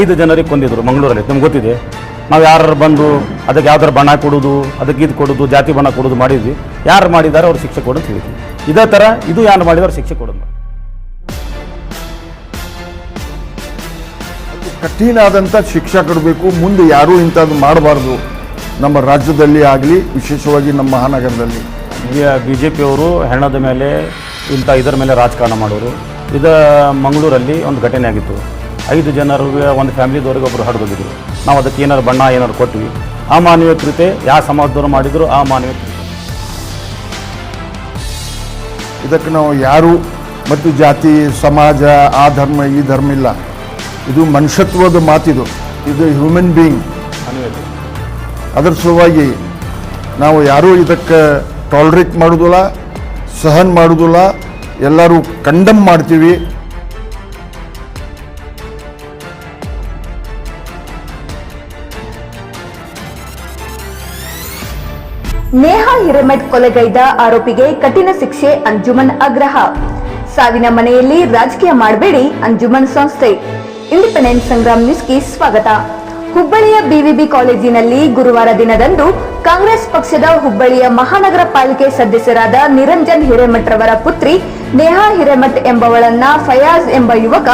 ಐದು ಜನರಿಗೆ ಕೊಂದಿದ್ರು ಮಂಗಳೂರಲ್ಲಿ. ನಿಮ್ಗೆ ಗೊತ್ತಿದೆ? ನಾವು ಯಾರು ಬಂದು ಅದಕ್ಕೆ ಯಾವ್ದಾರು ಬಣ್ಣ ಕೊಡೋದು ಅದಕ್ಕೆ ಇದು ಕೊಡೋದು ಜಾತಿ ಬಣ್ಣ ಕೊಡೋದು ಮಾಡಿದ್ವಿ. ಯಾರು ಮಾಡಿದ್ದಾರೆ ಅವ್ರು ಶಿಕ್ಷೆ ಕೊಡೋದು ತಿಳಿದ್ವಿ ಇದೇ ಥರ ಇದು ಯಾರು ಮಾಡಿದ್ರು ಶಿಕ್ಷೆ ಕೊಡೋದು ಕಠಿಣ ಆದಂಥ ಶಿಕ್ಷೆ ಕೊಡಬೇಕು. ಮುಂದೆ ಯಾರೂ ಇಂಥದ್ದು ಮಾಡಬಾರ್ದು. ನಮ್ಮ ರಾಜ್ಯದಲ್ಲಿ ಆಗಲಿ ವಿಶೇಷವಾಗಿ ನಮ್ಮ ಮಹಾನಗರದಲ್ಲಿ. ಬಿ ಜೆ ಪಿಯವರು ಹೆಣದ ಮೇಲೆ ಇಂಥ ಇದರ ಮೇಲೆ ರಾಜಕಾರಣ ಮಾಡೋರು. ಇದು ಮಂಗಳೂರಲ್ಲಿ ಒಂದು ಘಟನೆ ಆಗಿತ್ತು. ಐದು ಜನರಿಗೆ ಒಂದು ಫ್ಯಾಮಿಲಿದವ್ರಿಗೆ ಒಬ್ಬರು ಹಡ್ದೋಗಿದ್ರು ನಾವು ಅದಕ್ಕೆ ಏನಾರು ಬಣ್ಣ ಏನಾರು ಕೊಟ್ವಿ. ಆ ಮಾನವೀಯ ಕೃತೆ ಯಾವ ಸಮಾಜದವರು ಮಾಡಿದ್ರು ಆ ಮಾನವೀಯ ಇದಕ್ಕೆ ನಾವು ಯಾರು ಮತ್ತು ಜಾತಿ ಸಮಾಜ ಆ ಧರ್ಮ ಈ ಧರ್ಮ ಇಲ್ಲ. ಇದು ಮನುಷ್ಯತ್ವದ ಮಾತಿದು. ಇದು ಹ್ಯೂಮನ್ ಬೀಯಿಂಗ್ ಅದರ ಸಲುವಾಗಿ ನಾವು ಯಾರೂ ಇದಕ್ಕೆ ಟಾಲರೇಟ್ ಮಾಡೋದಿಲ್ಲ ಸಹನ್ ಮಾಡೋದಿಲ್ಲ. ಎಲ್ಲರೂ ಕಂಡಮ್ ಮಾಡ್ತೀವಿ. ನೇಹಾ ಹಿರೇಮಠ್ ಕೊಲೆಗೈದ ಆರೋಪಿಗೆ ಕಠಿಣ ಶಿಕ್ಷೆ ಅಂಜುಮನ್ ಆಗ್ರಹ. ಸಾವಿನ ಮನೆಯಲ್ಲಿ ರಾಜಕೀಯ ಮಾಡಬೇಡಿ ಅಂಜುಮನ್ ಸಂಸ್ಥೆ. ಇಂಡಿಪೆಂಡೆಂಟ್ ಸಂಗ್ರಾಮ್ ನ್ಯೂಸ್ಗೆ ಸ್ವಾಗತ. ಹುಬ್ಬಳ್ಳಿಯ ಬಿವಿಬಿ ಕಾಲೇಜಿನಲ್ಲಿ ಗುರುವಾರ ದಿನದಂದು ಕಾಂಗ್ರೆಸ್ ಪಕ್ಷದ ಹುಬ್ಬಳ್ಳಿಯ ಮಹಾನಗರ ಪಾಲಿಕೆ ಸದಸ್ಯರಾದ ನಿರಂಜನ್ ಹಿರೇಮಠ್ ರವರ ಪುತ್ರಿ ನೇಹಾ ಹಿರೇಮಠ್ ಎಂಬವಳನ್ನ ಫಯಾಜ್ ಎಂಬ ಯುವಕ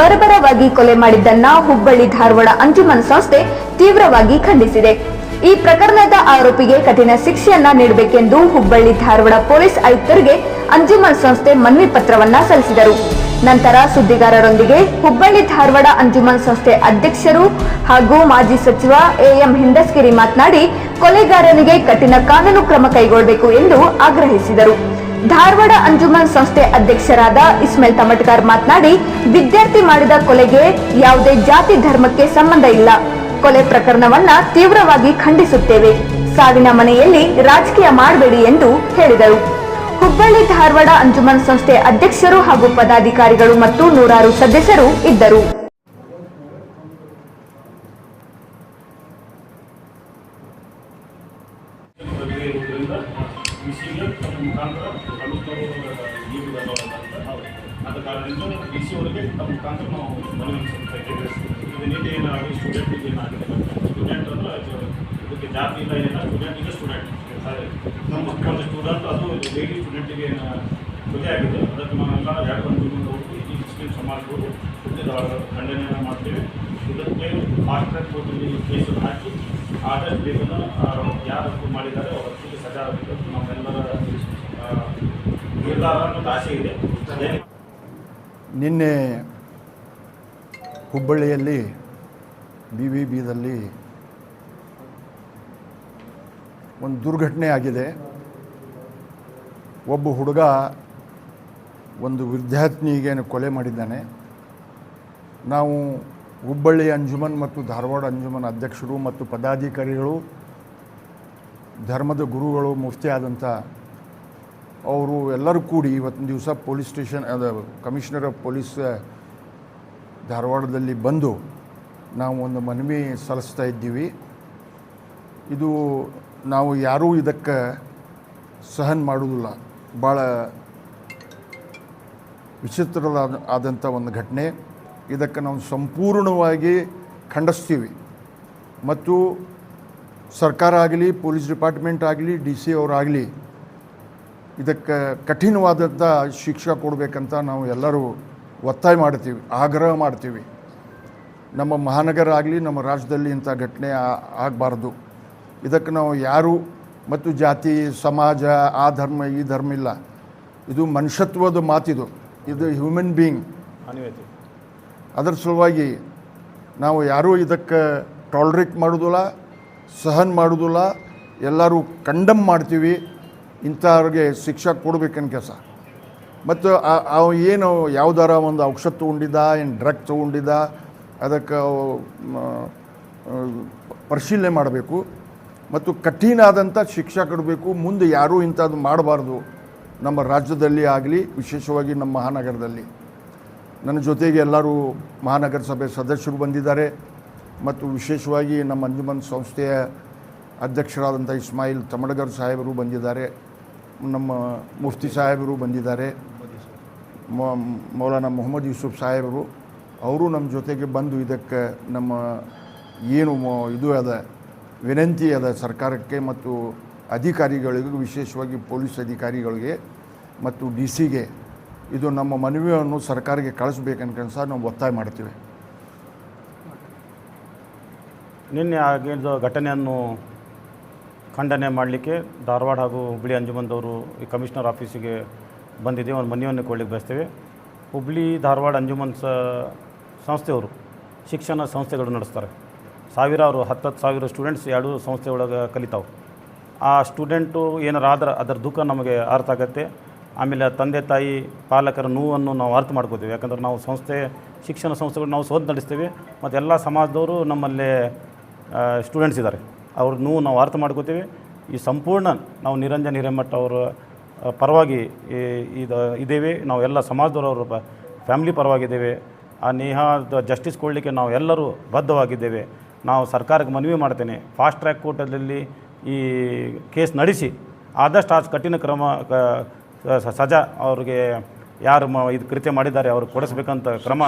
ಬರಬರವಾಗಿ ಕೊಲೆ ಮಾಡಿದ್ದನ್ನ ಹುಬ್ಬಳ್ಳಿ ಧಾರವಾಡ ಅಂಜುಮನ್ ಸಂಸ್ಥೆ ತೀವ್ರವಾಗಿ ಖಂಡಿಸಿದೆ. ಈ ಪ್ರಕರಣದ ಆರೋಪಿಗೆ ಕಠಿಣ ಶಿಕ್ಷೆಯನ್ನ ನೀಡಬೇಕೆಂದು ಹುಬ್ಬಳ್ಳಿ ಧಾರವಾಡ ಪೊಲೀಸ್ ಆಯುಕ್ತರಿಗೆ ಅಂಜುಮನ್ ಸಂಸ್ಥೆ ಮನವಿ ಪತ್ರವನ್ನ ಸಲ್ಲಿಸಿದರು. ನಂತರ ಸುದ್ದಿಗಾರರೊಂದಿಗೆ ಹುಬ್ಬಳ್ಳಿ ಧಾರವಾಡ ಅಂಜುಮನ್ ಸಂಸ್ಥೆ ಅಧ್ಯಕ್ಷರು ಹಾಗೂ ಮಾಜಿ ಸಚಿವ ಎಎಂ ಹಿಂದಸ್ಗಿರಿ ಮಾತನಾಡಿ, ಕೊಲೆಗಾರನಿಗೆ ಕಠಿಣ ಕಾನೂನು ಕ್ರಮ ಕೈಗೊಳ್ಳಬೇಕು ಎಂದು ಆಗ್ರಹಿಸಿದರು. ಧಾರವಾಡ ಅಂಜುಮನ್ ಸಂಸ್ಥೆ ಅಧ್ಯಕ್ಷರಾದ ಇಸ್ಮೇಲ್ ತಮಟ್ಕಾರ್ ಮಾತನಾಡಿ, ವಿದ್ಯಾರ್ಥಿ ಮಾಡಿದ ಕೊಲೆಗೆ ಯಾವುದೇ ಜಾತಿ ಧರ್ಮಕ್ಕೆ ಸಂಬಂಧ ಇಲ್ಲ. ಕೊಲೆ ಪ್ರಕರಣವನ್ನ ತೀವ್ರವಾಗಿ ಖಂಡಿಸುತ್ತೇವೆ. ಸಾವಿನ ಮನೆಯಲ್ಲಿ ರಾಜಕೀಯ ಮಾಡಬೇಡಿ ಎಂದು ಹೇಳಿದರು. ಹುಬ್ಬಳ್ಳಿ ಧಾರವಾಡ ಅಂಜುಮನ್ ಸಂಸ್ಥೆ ಅಧ್ಯಕ್ಷರು ಹಾಗೂ ಪದಾಧಿಕಾರಿಗಳು ಮತ್ತು ನೂರಾರು ಸದಸ್ಯರು ಇದ್ದರು. ಕಾರಣದಿಂದ ಡಿ ಸಿ ಅವರಿಗೆ ತಮ್ಮ ಮುಖಾಂತರ ನಾವು ಮನವಿ ಸಲ್ಲಿಸಲಿಕ್ಕೆ ಇದು ನೀತಿ ಏನಾಗಲಿ ಸ್ಟೂಡೆಂಟಿಗೆ ಏನಾಗಿದೆ ಸ್ಟೂಡೆಂಟ್ ಅಂದ್ರೆ ಅದು ಇದಕ್ಕೆ ಜಾತಿ ಇಲ್ಲ ಏನಿಲ್ಲ ಸ್ಟೂಡೆಂಟ್ ಸರಿ ಸ್ಟೂಡೆಂಟ್ ನಮ್ಮ ಒಂದು ಸ್ಟೂಡೆಂಟ್ ಅದು ಡೈಲಿ ಸ್ಟೂಡೆಂಟಿಗೆ ಕೊಲೆ ಆಗಿದೆ. ಅದಕ್ಕೆ ನಾವೆಲ್ಲ ಎರಡು ಒಂದು ಹೋಗಿ ಈ ಮುಸ್ಲಿಂ ಸಮಾಜಗಳು ಖಂಡನೆಯನ್ನು ಮಾಡ್ತೇವೆ. ಇದಕ್ಕೆ ಫಾಸ್ಟ್ ಟ್ರ್ಯಾಕ್ ಕೋರ್ಟಲ್ಲಿ ಕೇಸನ್ನು ಹಾಕಿ ಆದಷ್ಟು ಬೇಕನ್ನು ಯಾರು ಮಾಡಿದ್ದಾರೆ ಅವರಿಗೆ ಸಜಾ ಆ, ನಿರ್ಧಾರ ಅನ್ನೋದು ಆಸೆ ಇದೆ. ನಿನ್ನೆ ಹುಬ್ಬಳ್ಳಿಯಲ್ಲಿ ಬಿ ವಿ ಬಿದಲ್ಲಿ ಒಂದು ದುರ್ಘಟನೆ ಆಗಿದೆ. ಒಬ್ಬ ಹುಡುಗ ಒಂದು ವಿದ್ಯಾರ್ಥಿನಿಗೆ ಕೊಲೆ ಮಾಡಿದ್ದಾನೆ. ನಾವು ಹುಬ್ಬಳ್ಳಿ ಅಂಜುಮನ್ ಮತ್ತು ಧಾರವಾಡ ಅಂಜುಮನ್ ಅಧ್ಯಕ್ಷರು ಮತ್ತು ಪದಾಧಿಕಾರಿಗಳು, ಧರ್ಮದ ಗುರುಗಳು ಮುಫ್ತಿ ಅವರು ಎಲ್ಲರೂ ಕೂಡಿ ಇವತ್ತಿನ ದಿವಸ ಪೊಲೀಸ್ ಸ್ಟೇಷನ್, ಅದು ಕಮಿಷನರ್ ಆಫ್ ಪೊಲೀಸ್ ಧಾರವಾಡದಲ್ಲಿ ಬಂದು ನಾವು ಒಂದು ಮನವಿ ಸಲ್ಲಿಸ್ತಾ ಇದ್ದೀವಿ. ಇದು ನಾವು ಯಾರೂ ಇದಕ್ಕೆ ಸಹನ್ ಮಾಡುವುದಿಲ್ಲ. ಭಾಳ ವಿಚಿತ್ರವಾದ ಆದಂಥ ಒಂದು ಘಟನೆ. ಇದಕ್ಕೆ ನಾವು ಸಂಪೂರ್ಣವಾಗಿ ಖಂಡಿಸ್ತೀವಿ. ಮತ್ತು ಸರ್ಕಾರ ಆಗಲಿ, ಪೊಲೀಸ್ ಡಿಪಾರ್ಟ್ಮೆಂಟ್ ಆಗಲಿ, ಡಿ ಸಿ ಅವರಾಗಲಿ ಇದಕ್ಕೆ ಕಠಿಣವಾದಂಥ ಶಿಕ್ಷೆ ಕೊಡಬೇಕಂತ ನಾವು ಎಲ್ಲರೂ ಒತ್ತಾಯ ಮಾಡ್ತೀವಿ ಆಗ್ರಹ ಮಾಡ್ತೀವಿ. ನಮ್ಮ ಮಹಾನಗರ ಆಗಲಿ ನಮ್ಮ ರಾಜ್ಯದಲ್ಲಿ ಇಂಥ ಘಟನೆ ಆಗಬಾರ್ದು. ಇದಕ್ಕೆ ನಾವು ಯಾರು ಮತ್ತು ಜಾತಿ ಸಮಾಜ ಆ ಧರ್ಮ ಈ ಧರ್ಮ ಇಲ್ಲ. ಇದು ಮನುಷ್ಯತ್ವದ ಮಾತಿದು. ಇದು ಹ್ಯೂಮನ್ ಬೀಯಿಂಗ್ ಅದರ ಸಲುವಾಗಿ ನಾವು ಯಾರೂ ಇದಕ್ಕೆ ಟಾಲ್ರೇಟ್ ಮಾಡೋದಿಲ್ಲ ಸಹನ್ ಮಾಡೋದಿಲ್ಲ. ಎಲ್ಲರೂ ಕಂಡಮ್ ಮಾಡ್ತೀವಿ. ಇಂಥವ್ರಿಗೆ ಶಿಕ್ಷೆ ಕೊಡ್ಬೇಕನ್ನ ಕೆಲಸ. ಮತ್ತು ಅವ ಏನು ಯಾವ್ದಾರ ಒಂದು ಔಷಧ ತೊಗೊಂಡಿದ್ದ, ಏನು ಡ್ರಗ್ ತೊಗೊಂಡಿದ್ದ, ಅದಕ್ಕೆ ಪರಿಶೀಲನೆ ಮಾಡಬೇಕು. ಮತ್ತು ಕಠಿಣ ಆದಂಥ ಶಿಕ್ಷೆ ಕೊಡಬೇಕು. ಮುಂದೆ ಯಾರೂ ಇಂಥದ್ದು ಮಾಡಬಾರ್ದು. ನಮ್ಮ ರಾಜ್ಯದಲ್ಲಿ ಆಗಲಿ, ವಿಶೇಷವಾಗಿ ನಮ್ಮ ಮಹಾನಗರದಲ್ಲಿ. ನನ್ನ ಜೊತೆಗೆ ಎಲ್ಲರೂ ಮಹಾನಗರ ಸಭೆ ಸದಸ್ಯರು ಬಂದಿದ್ದಾರೆ. ಮತ್ತು ವಿಶೇಷವಾಗಿ ನಮ್ಮ ಅಂಜುಮನ್ ಸಂಸ್ಥೆಯ ಅಧ್ಯಕ್ಷರಾದಂಥ ಇಸ್ಮಾಯಿಲ್ ತಮಡಗರ್ ಸಾಹೇಬರು ಬಂದಿದ್ದಾರೆ. ನಮ್ಮ ಮುಫ್ತಿ ಸಾಹೇಬರು ಬಂದಿದ್ದಾರೆ. ಮೌಲಾನ ಮೊಹಮ್ಮದ್ ಯೂಸುಫ್ ಸಾಹೇಬರು. ಅವರು ನಮ್ಮ ಜೊತೆಗೆ ಬಂದು ಇದಕ್ಕೆ ನಮ್ಮ ಏನು ಇದು ಅದ, ವಿನಂತಿ ಅದ ಸರ್ಕಾರಕ್ಕೆ ಮತ್ತು ಅಧಿಕಾರಿಗಳಿಗೂ, ವಿಶೇಷವಾಗಿ ಪೊಲೀಸ್ ಅಧಿಕಾರಿಗಳಿಗೆ ಮತ್ತು ಡಿ ಸಿಗೆ ಇದು ನಮ್ಮ ಮನವಿಯನ್ನು ಸರ್ಕಾರಕ್ಕೆ ಕಳಿಸ್ಬೇಕನ್ಕೊಂಡು ಸಹ ನಾವು ಒತ್ತಾಯ ಮಾಡ್ತೀವಿ. ನಿನ್ನೆ ಆಗಿದ್ದ ಘಟನೆಯನ್ನು ಖಂಡನೆ ಮಾಡಲಿಕ್ಕೆ ಧಾರವಾಡ ಹಾಗೂ ಹುಬ್ಬಳ್ಳಿ ಅಂಜುಮನ್ದವರು ಈ ಕಮಿಷನರ್ ಆಫೀಸಿಗೆ ಬಂದಿದ್ದೀವಿ ಒಂದು ಮನವಿಯನ್ನು ಕೊಡಲಿಕ್ಕೆ ಬಯಸ್ತೇವೆ. ಹುಬ್ಬಳ್ಳಿ ಧಾರವಾಡ ಅಂಜುಮನ್ ಸಂಸ್ಥೆಯವರು ಶಿಕ್ಷಣ ಸಂಸ್ಥೆಗಳು ನಡೆಸ್ತಾರೆ. ಸಾವಿರಾರು, ಹತ್ತತ್ತು ಸಾವಿರ ಸ್ಟೂಡೆಂಟ್ಸ್ ಎರಡು ಸಂಸ್ಥೆ ಒಳಗೆ ಕಲಿತಾವೆ. ಆ ಸ್ಟೂಡೆಂಟು ಏನಾರು ಆದ್ರೆ ಅದರ ದುಃಖ ನಮಗೆ ಅರ್ಥ ಆಗುತ್ತೆ. ಆಮೇಲೆ ತಂದೆ, ತಾಯಿ, ಪಾಲಕರ ನೋವನ್ನು ನಾವು ಅರ್ಥ ಮಾಡ್ಕೋತೀವಿ. ಯಾಕಂದ್ರೆ ನಾವು ಸಂಸ್ಥೆ, ಶಿಕ್ಷಣ ಸಂಸ್ಥೆಗಳು ನಾವು ಶೋಧ ನಡೆಸ್ತೀವಿ. ಮತ್ತು ಎಲ್ಲ ಸಮಾಜದವರು ನಮ್ಮಲ್ಲಿ ಸ್ಟೂಡೆಂಟ್ಸ್ ಇದ್ದಾರೆ. ಅವ್ರ ನೋವು ನಾವು ಅರ್ಥ ಮಾಡ್ಕೋತೀವಿ. ಈ ಸಂಪೂರ್ಣ ನಾವು ನಿರಂಜನ್ ಹಿರೇಮಠ ಅವರ ಪರವಾಗಿ ಈ- ಇದು ಇದ್ದೇವೆ ನಾವು ಎಲ್ಲ ಸಮಾಜದವರು ಫ್ಯಾಮಿಲಿ ಪ ಫ್ಯಾಮ್ಲಿ ಪರವಾಗಿದ್ದೇವೆ. ಆ ನೇಹಾದ ಜಸ್ಟಿಸ್ ಕೊಡಲಿಕ್ಕೆ ನಾವು ಎಲ್ಲರೂ ಬದ್ಧವಾಗಿದ್ದೇವೆ. ನಾವು ಸರ್ಕಾರಕ್ಕೆ ಮನವಿ ಮಾಡ್ತೇನೆ. ಫಾಸ್ಟ್ ಟ್ರ್ಯಾಕ್ ಕೋರ್ಟಲ್ಲಿ ಈ ಕೇಸ್ ನಡೆಸಿ ಆದಷ್ಟು ಆ ಕಠಿಣ ಕ್ರಮ ಸಜಾ ಅವ್ರಿಗೆ ಯಾರು ಇದು ಕೃತ್ಯ ಮಾಡಿದ್ದಾರೆ ಅವ್ರಿಗೆ ಕೊಡಿಸ್ಬೇಕಂತ ಕ್ರಮ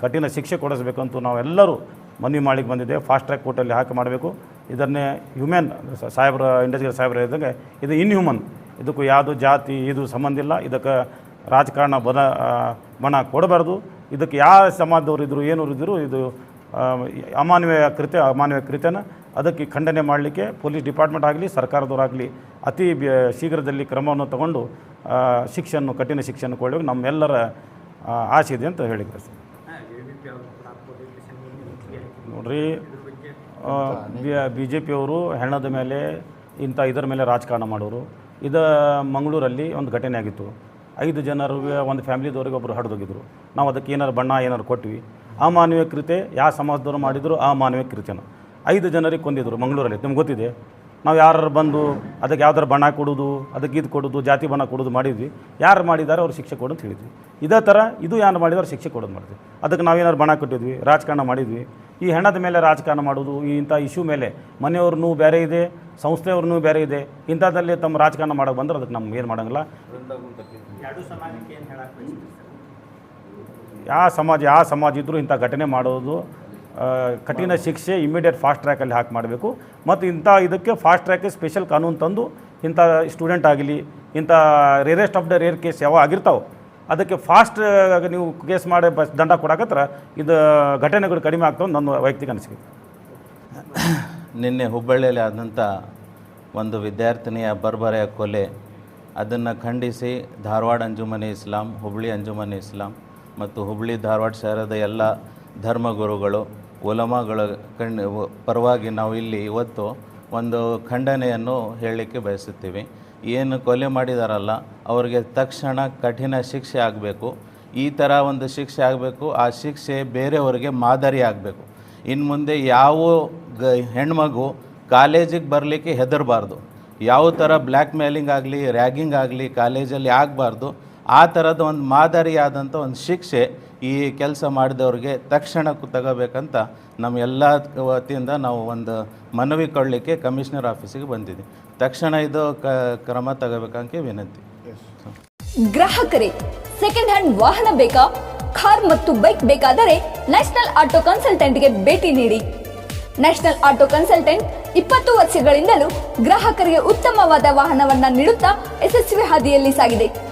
ಕಠಿಣ ಶಿಕ್ಷೆ ಕೊಡಿಸ್ಬೇಕಂತೂ ನಾವೆಲ್ಲರೂ ಮನವಿ ಮಾಡಲಿಕ್ಕೆ ಬಂದಿದೆ. ಫಾಸ್ಟ್ ಟ್ರ್ಯಾಕ್ ಕೋರ್ಟಲ್ಲಿ ಹಾಕಿ ಮಾಡಬೇಕು. ಇದನ್ನೇ ಹ್ಯೂಮನ್ ಸಾಹೇಬ್ರ ಇಂಡಸ್ಟ್ರಿಯಲ್ ಸಾಹೇಬ್ರ ಇದ್ದಂಗೆ ಇದು ಇನ್ಹ್ಯೂಮನ್ ಇದಕ್ಕೂ ಯಾವುದು ಜಾತಿ, ಇದು ಸಂಬಂಧ ಇಲ್ಲ. ಇದಕ್ಕೆ ರಾಜಕಾರಣ ಬನ ಬಣ ಕೊಡಬಾರ್ದು. ಇದಕ್ಕೆ ಯಾವ ಸಮಾಜದವರು ಇದ್ದರು ಏನು ಇದ್ದರು ಇದು ಅಮಾನವೀಯ ಕೃತ್ಯ, ಅಮಾನವೀಯ ಕೃತ್ಯನ ಅದಕ್ಕೆ ಖಂಡನೆ ಮಾಡಲಿಕ್ಕೆ ಪೊಲೀಸ್ ಡಿಪಾರ್ಟ್ಮೆಂಟ್ ಆಗಲಿ ಸರ್ಕಾರದವರಾಗಲಿ ಅತಿ ಶೀಘ್ರದಲ್ಲಿ ಕ್ರಮವನ್ನು ತಗೊಂಡು ಶಿಕ್ಷೆಯನ್ನು, ಕಠಿಣ ಶಿಕ್ಷೆಯನ್ನು ಕೊಡಬೇಕು. ನಮ್ಮೆಲ್ಲರ ಆಸೆ ಇದೆ ಅಂತ ಹೇಳಿದ್ರು ಬಯಸ್ತೇನೆ. ನೋಡ್ರಿ ಬಿ ಜೆ ಪಿಯವರು ಹೆಣ್ಣದ ಮೇಲೆ ಇಂಥ ಇದರ ಮೇಲೆ ರಾಜಕಾರಣ ಮಾಡೋರು. ಇದು ಮಂಗಳೂರಲ್ಲಿ ಒಂದು ಘಟನೆ ಆಗಿತ್ತು. ಐದು ಜನರಿಗೆ, ಒಂದು ಫ್ಯಾಮಿಲಿದವ್ರಿಗೆ ಒಬ್ಬರು ಹಡ್ದೋಗಿದ್ರು. ನಾವು ಅದಕ್ಕೆ ಏನಾರು ಬಣ್ಣ ಏನಾರು ಕೊಟ್ವಿ. ಆ ಮಾನವೀಯ ಕೃತೆ, ಯಾವ ಸಮಾಜದವರು ಮಾಡಿದ್ರು ಆ ಮಾನವೀಯ ಕೃತ್ಯನ. ಐದು ಜನರಿಗೆ ಕೊಂದಿದ್ರು ಮಂಗಳೂರಲ್ಲಿ. ನಿಮ್ಗೆ ಗೊತ್ತಿದೆ? ನಾವು ಯಾರು ಬಂದು ಅದಕ್ಕೆ ಯಾವ್ದಾರು ಬಣ್ಣ ಕೊಡೋದು, ಅದಕ್ಕೆ ಇದು ಕೊಡೋದು, ಜಾತಿ ಬಣ್ಣ ಕೊಡೋದು ಮಾಡಿದ್ವಿ. ಯಾರು ಮಾಡಿದ್ದಾರೆ ಅವ್ರು ಶಿಕ್ಷೆ ಕೊಡು ಅಂತ ಹೇಳಿದ್ವಿ. ಇದೇ ಥರ ಇದು ಯಾರು ಮಾಡಿದ್ರೆ ಶಿಕ್ಷೆ ಕೊಡೋದು ಮಾಡಿದ್ವಿ. ಅದಕ್ಕೆ ನಾವೇನಾದ್ರು ಬಣ ಕೊಟ್ಟಿದ್ವಿ, ರಾಜಕಾರಣ ಮಾಡಿದ್ವಿ. ಈ ಹೆಣದ ಮೇಲೆ ರಾಜಕಾರಣ ಮಾಡೋದು, ಈ ಇಂಥ ಇಶ್ಯೂ ಮೇಲೆ ಮನೆಯವ್ರನ್ನೂ ಬೇರೆ ಇದೆ, ಸಂಸ್ಥೆಯವ್ರನ್ನೂ ಬೇರೆ ಇದೆ ಇಂಥದ್ದಲ್ಲಿ ತಮ್ಮ ರಾಜಕಾರಣ ಮಾಡೋಕೆ ಬಂದ್ರೆ ಅದಕ್ಕೆ ನಮ್ಗೆ ಏನು ಮಾಡೋಂಗಿಲ್ಲ. ಯಾವ ಸಮಾಜ ಯಾವ ಸಮಾಜ ಇದ್ದರೂ ಇಂಥ ಘಟನೆ ಮಾಡೋದು ಕಠಿಣ ಶಿಕ್ಷೆ ಇಮಿಡಿಯೇಟ್ ಫಾಸ್ಟ್ ಟ್ರ್ಯಾಕಲ್ಲಿ ಹಾಕಿ ಮಾಡಬೇಕು. ಮತ್ತು ಇಂಥ ಇದಕ್ಕೆ ಫಾಸ್ಟ್ ಟ್ರ್ಯಾಕ್ ಸ್ಪೆಷಲ್ ಕಾನೂನು ತಂದು ಇಂಥ ಸ್ಟೂಡೆಂಟ್ ಆಗಲಿ, ಇಂಥ rarest of the rare case ಯಾವ ಆಗಿರ್ತಾವೆ, ಅದಕ್ಕೆ ಫಾಸ್ಟ್ ನೀವು ಕೇಸ್ ಮಾಡಿ ಬಸ್ ದಂಡ ಕೊಡಕತ್ರ ಇದು ಘಟನೆಗಳು ಕಡಿಮೆ ಆಗ್ತವೆ ನನ್ನ ವೈಯಕ್ತಿಕ ಅನಿಸಿಕೆ. ನಿನ್ನೆ ಹುಬ್ಬಳ್ಳಿಯಲ್ಲಿ ಆದಂಥ ಒಂದು ವಿದ್ಯಾರ್ಥಿನಿಯ ಬರ್ಬರೆಯ ಕೊಲೆ, ಅದನ್ನು ಖಂಡಿಸಿ ಧಾರವಾಡ ಅಂಜುಮನೆ ಇಸ್ಲಾಂ ಹುಬ್ಬಳ್ಳಿ ಅಂಜುಮನಿ ಇಸ್ಲಾಂ ಮತ್ತು ಹುಬ್ಬಳ್ಳಿ ಧಾರವಾಡ ಶಹರದ ಎಲ್ಲ ಧರ್ಮಗುರುಗಳು ಉಲಮಾಗಳ ಕಣ್, ಪರವಾಗಿ ನಾವು ಇಲ್ಲಿ ಇವತ್ತು ಒಂದು ಖಂಡನೆಯನ್ನು ಹೇಳಲಿಕ್ಕೆ ಬಯಸುತ್ತೀವಿ. ಏನು ಕೊಲೆ ಮಾಡಿದಾರಲ್ಲ, ಅವರಿಗೆ ತಕ್ಷಣ ಕಠಿಣ ಶಿಕ್ಷೆ ಆಗಬೇಕು. ಈ ಥರ ಒಂದು ಶಿಕ್ಷೆ ಆಗಬೇಕು, ಆ ಶಿಕ್ಷೆ ಬೇರೆಯವರಿಗೆ ಮಾದರಿ ಆಗಬೇಕು. ಇನ್ನು ಮುಂದೆ ಯಾವ ಗ, ಹೆಣ್ಮಗು ಕಾಲೇಜಿಗೆ ಬರಲಿಕ್ಕೆ ಹೆದರಬಾರ್ದು. ಯಾವ ಥರ ಬ್ಲ್ಯಾಕ್ ಮೇಲಿಂಗ್ ಆಗಲಿ, ರ್ಯಾಗಿಂಗ್ ಆಗಲಿ ಕಾಲೇಜಲ್ಲಿ ಆಗಬಾರ್ದು. ಆ ಥರದ ಒಂದು ಮಾದರಿಯಾದಂಥ ಒಂದು ಶಿಕ್ಷೆ ಈ ಕೆಲಸ ಮಾಡಿದವ್ರಿಗೆ ತಕ್ಷಣ ಕು- ತಗೋಬೇಕಂತ ನಮ್ಮ ಎಲ್ಲ ವತಿಯಿಂದ ನಾವು ಒಂದು ಮನವಿ ಕೊಡಲಿಕ್ಕೆ ಕಮಿಷನರ್ ಆಫೀಸಿಗೆ ಬಂದಿದ್ದೀವಿ ತಕ್ಷಣ ಇದು ಕ ಕ್ರಮ ತಗೋಬೇಕಂತ ವಿನಂತಿ. ಗ್ರಾಹಕರೇ ಸೆಕೆಂಡ್ ಹ್ಯಾಂಡ್ ವಾಹನ ಬೇಕಾ? ಕಾರ್ ಮತ್ತು ಬೈಕ್ ಬೇಕಾದರೆ ನ್ಯಾಷನಲ್ ಆಟೋ ಕನ್ಸಲ್ಟೆಂಟ್ಗೆ ಭೇಟಿ ನೀಡಿ. ನ್ಯಾಷನಲ್ ಆಟೋ ಕನ್ಸಲ್ಟೆಂಟ್ ಇಪ್ಪತ್ತು ವರ್ಷಗಳಿಂದಲೂ ಗ್ರಾಹಕರಿಗೆ ಉತ್ತಮವಾದ ವಾಹನವನ್ನ ನೀಡುತ್ತಾ ಯಶಸ್ವಿ ಹಾದಿಯಲ್ಲಿ ಸಾಗಿದೆ.